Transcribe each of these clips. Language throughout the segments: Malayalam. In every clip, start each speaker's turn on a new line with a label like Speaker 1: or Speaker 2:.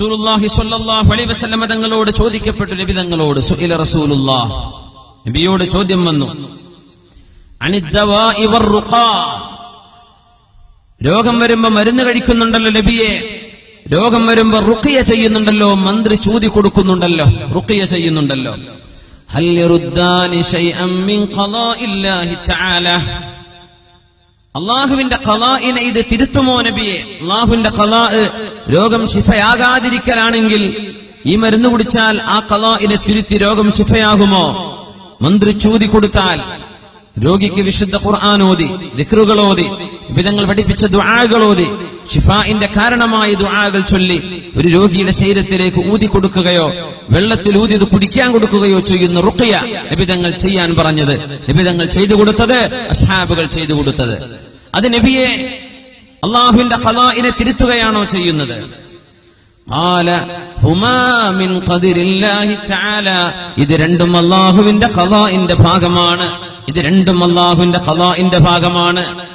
Speaker 1: റസൂലുള്ളാഹി അലൈഹി വസല്ലമ തങ്ങളോട് ചോദിക്കപ്പെട്ടു നബി തങ്ങളോട് നബിയോട് ചോദ്യം വന്നു വറുഖാ. രോഗം വരുമ്പോ മരുന്ന് കഴിക്കുന്നുണ്ടല്ലോ നബിയെ. രോഗം വരുമ്പോ റുഖിയ ചെയ്യുന്നുണ്ടല്ലോ മന്ത്രി ചൂതി കൊടുക്കുന്നുണ്ടല്ലോ റുഖിയ ചെയ്യുന്നുണ്ടല്ലോ. ഹൽ യറുദ്ദാനി ശൈഅൻ മിൻ ഖളാഇല്ലാഹി തആല. അള്ളാഹുവിന്റെ കലാഇനെ ഇത് തിരുത്തുമോ നബിയെ? അള്ളാഹുവിന്റെ കലാ രോഗം ശിഫയാകാതിരിക്കലാണെങ്കിൽ ഈ മരുന്ന് കുടിച്ചാൽ ആ കലാഇനെ തിരുത്തി രോഗം ശിഫയാകുമോ? മന്ത്രി ചൂതി കൊടുത്താൽ രോഗിക്ക് വിശുദ്ധ ഖുർആാനോതി ഓതി വിധങ്ങൾ പഠിപ്പിച്ച ദുആകൾ ഓതി ഷിഫാഇന്റെ കാരണമായ ദുആകൾ ചൊല്ലി ഒരു രോഗിയുടെ ശരീരത്തിലേക്ക് ഊതി കൊടുക്കുകയോ വെള്ളത്തിൽ ഊതി കുടിക്കാൻ കൊടുക്കുകയോ ചെയ്യുന്ന റുഖിയ നിബിതങ്ങൾ ചെയ്യാൻ പറഞ്ഞത്. നിബിതങ്ങൾ ചെയ്തു കൊടുത്തത് അസ്ഹാബുകൾ ചെയ്തു കൊടുത്തത്. അത് നബിയെ അള്ളാഹുവിന്റെ ഖലാഇനെ തിരുത്തുകയാണോ ചെയ്യുന്നത്? ഇത് രണ്ടും അള്ളാഹുവിന്റെ ഖലാഇന്റെ ഭാഗമാണ്. ഇത് രണ്ടും അള്ളാഹുവിന്റെ ഖലാഇന്റെ ഭാഗമാണ്.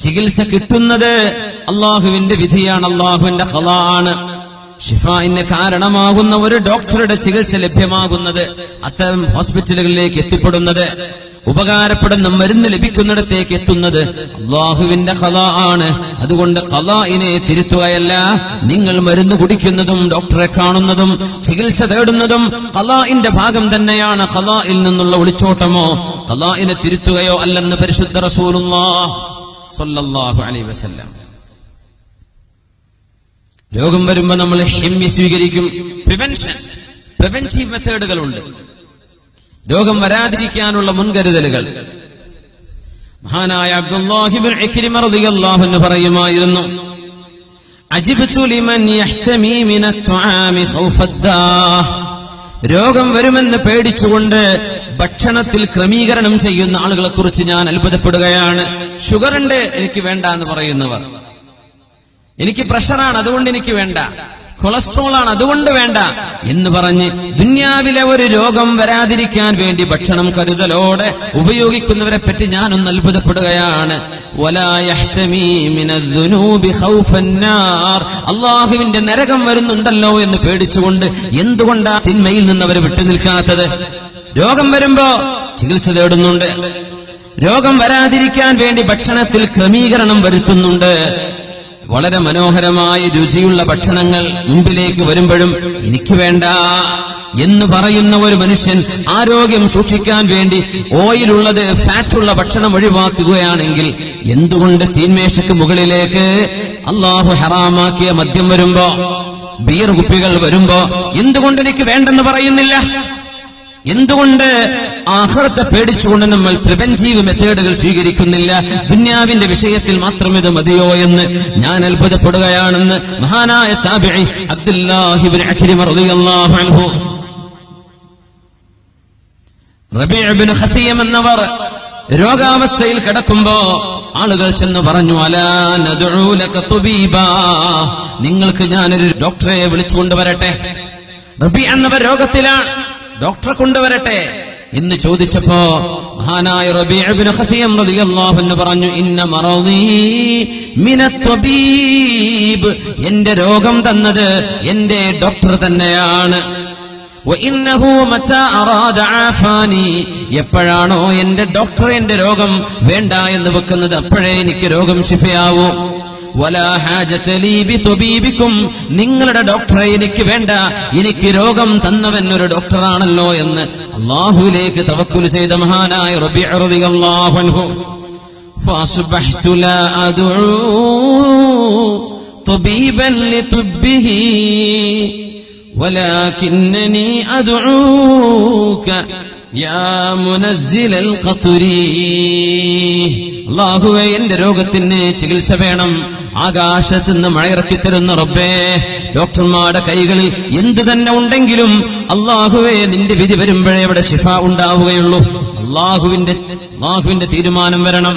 Speaker 1: ചികിത്സ കിട്ടുന്നത് അള്ളാഹുവിന്റെ വിധിയാണ് അള്ളാഹുവിന്റെ ഖലാ ആണ്. ഷിഫായിന് കാരണമാകുന്ന ഒരു ഡോക്ടറുടെ ചികിത്സ ലഭ്യമാകുന്നത് അത്തരം ഹോസ്പിറ്റലുകളിലേക്ക് എത്തിപ്പെടുന്നത്. ഉപകാരപ്പെടുന്ന മരുന്ന് ലഭിക്കുന്നിടത്തേക്ക് എത്തുന്നത് അള്ളാഹുവിന്റെ കല ആണ്. അതുകൊണ്ട് കലായിനെ തിരുത്തുകയല്ല നിങ്ങൾ മരുന്ന് കുടിക്കുന്നതും ഡോക്ടറെ കാണുന്നതും ചികിത്സ തേടുന്നതും കലാഇന്റെ ഭാഗം തന്നെയാണ് കലായിൽ നിന്നുള്ള ഒളിച്ചോട്ടമോ? കലാഇനെ തിരുത്തുകയോ അല്ലെന്ന് പരിശുദ്ധ റസൂലുള്ളാഹു അലൈ വസല്ലം. രോഗം വരുമ്പോ നമ്മൾ ഹിമ്മി സ്വീകരിക്കും. പ്രിവെൻഷൻ പ്രിവെന്റീവ് മെത്തേഡുകളുണ്ട് രോഗം വരാതിരിക്കാനുള്ള മുൻകരുതലുകൾ. മഹാനായ അബ്ദുല്ലാഹിബിൻ പറയുമായിരുന്നു രോഗം വരുമെന്ന് പേടിച്ചുകൊണ്ട് ഭക്ഷണത്തിൽ ക്രമീകരണം ചെയ്യുന്ന ആളുകളെ കുറിച്ച് ഞാൻ അത്ഭുതപ്പെടുകയാണ്. ഷുഗർ ഉണ്ട് എനിക്ക് വേണ്ട എന്ന് പറയുന്നവർ. എനിക്ക് പ്രഷറാണ് അതുകൊണ്ട് എനിക്ക് വേണ്ട. കൊളസ്ട്രോൾ ആണ് അതുകൊണ്ട് വേണ്ട. എന്ന് പറഞ്ഞ് ദുന്യാവിലെ ഒരു രോഗം വരാതിരിക്കാൻ വേണ്ടി ഭക്ഷണം കരുതലോടെ ഉപയോഗിക്കുന്നവരെ പറ്റി ഞാനൊന്ന് അത്ഭുതപ്പെടുകയാണ്. അള്ളാഹുവിന്റെ നരകം വരുന്നുണ്ടല്ലോ എന്ന് പേടിച്ചുകൊണ്ട് എന്തുകൊണ്ടാ തിന്മയിൽ നിന്ന് അവർ വിട്ടുനിൽക്കാത്തത് രോഗം വരുമ്പോ ചികിത്സ തേടുന്നുണ്ട്. രോഗം വരാതിരിക്കാൻ വേണ്ടി ഭക്ഷണത്തിൽ ക്രമീകരണം വരുത്തുന്നുണ്ട്. വളരെ മനോഹരമായ രുചിയുള്ള ഭക്ഷണങ്ങൾ മുമ്പിലേക്ക് വരുമ്പോഴും എനിക്ക് വേണ്ട എന്ന് പറയുന്ന ഒരു മനുഷ്യൻ ആരോഗ്യം സൂക്ഷിക്കാൻ വേണ്ടി ഓയിലുള്ളത് ഫാറ്റുള്ള ഭക്ഷണം ഒഴിവാക്കുകയാണെങ്കിൽ എന്തുകൊണ്ട് തീന്മേശയ്ക്ക് മുകളിലേക്ക് അള്ളാഹു ഹറാമാക്കിയ മദ്യം വരുമ്പോ ബിയർ കുപ്പികൾ വരുമ്പോ എന്തുകൊണ്ട് എനിക്ക് വേണ്ടെന്ന് പറയുന്നില്ല? എന്തുകൊണ്ട് ആഹ്റത്തെ പേടിച്ചുകൊണ്ട് നമ്മൾ പ്രിവെന്റീവ് മെത്തേഡുകൾ സ്വീകരിക്കുന്നില്ല? ദുന്യാവിന്റെ വിഷയത്തിൽ മാത്രം ഇത് മതിയോ എന്ന് ഞാൻ അത്ഭുതപ്പെടുകയാണെന്ന് മഹാനായ താബിഴി അബ്ദുല്ലാഹിബിൻ അഖിരിമ റളിയല്ലാഹു അൻഹു റബീഅ് ഖസിയം എന്നവർ രോഗാവസ്ഥയിൽ കിടക്കുമ്പോ ആളുകൾ ചെന്ന് പറഞ്ഞു അലാ നദ്ഉ ലക തുബീബാ. നിങ്ങൾക്ക് ഞാനൊരു ഡോക്ടറെ വിളിച്ചുകൊണ്ടുവരട്ടെ റബി എന്നവർ രോഗത്തിലാണ്. ഡോക്ടറെ കൊണ്ടുവരട്ടെ എന്ന് ചോദിച്ചപ്പോ മഹാനായ റബീഅബിന് ഖസിയം റളിയല്ലാഹു അൻഹു പറഞ്ഞു ഇന്ന മറദീ എന്റെ രോഗം തന്നത് എന്റെ ഡോക്ടർ തന്നെയാണ്. എപ്പോഴാണോ എന്റെ ഡോക്ടർ എന്റെ രോഗം വേണ്ട എന്ന് വെക്കുന്നത് അപ്പോഴേ എനിക്ക് രോഗം ശിഫയാവൂ. വലാ ഹാജത ലീ ബിതുബീബിക്കും നിങ്ങളുടെ ഡോക്ടറെ എനിക്ക് വേണ്ട എനിക്ക് രോഗം തന്നവൻ ഒരു ഡോക്ടറാണല്ലോ എന്ന് അള്ളാഹുവിലേക്ക് തവക്കുൽ ചെയ്ത മഹാനായ റബീഅ് റളിയല്ലാഹു അൻഹു فأصبحت لا أدعو طبيبا لطبه ولكنني أدعوك يا منزل القطر അള്ളാഹുവെ എന്റെ രോഗത്തിന് ചികിത്സ വേണം. ആകാശത്ത് നിന്ന് മഴയിറക്കി തരുന്ന റബ്ബേ ഡോക്ടർമാരുടെ കൈകളിൽ എന്തു തന്നെ ഉണ്ടെങ്കിലും അള്ളാഹുവെ നിന്റെ വിധി വരുമ്പോഴേ അവിടെ ശിഫ ഉണ്ടാവുകയുള്ളൂ. അള്ളാഹുവിന്റെ അള്ളാഹുവിന്റെ തീരുമാനം വരണം.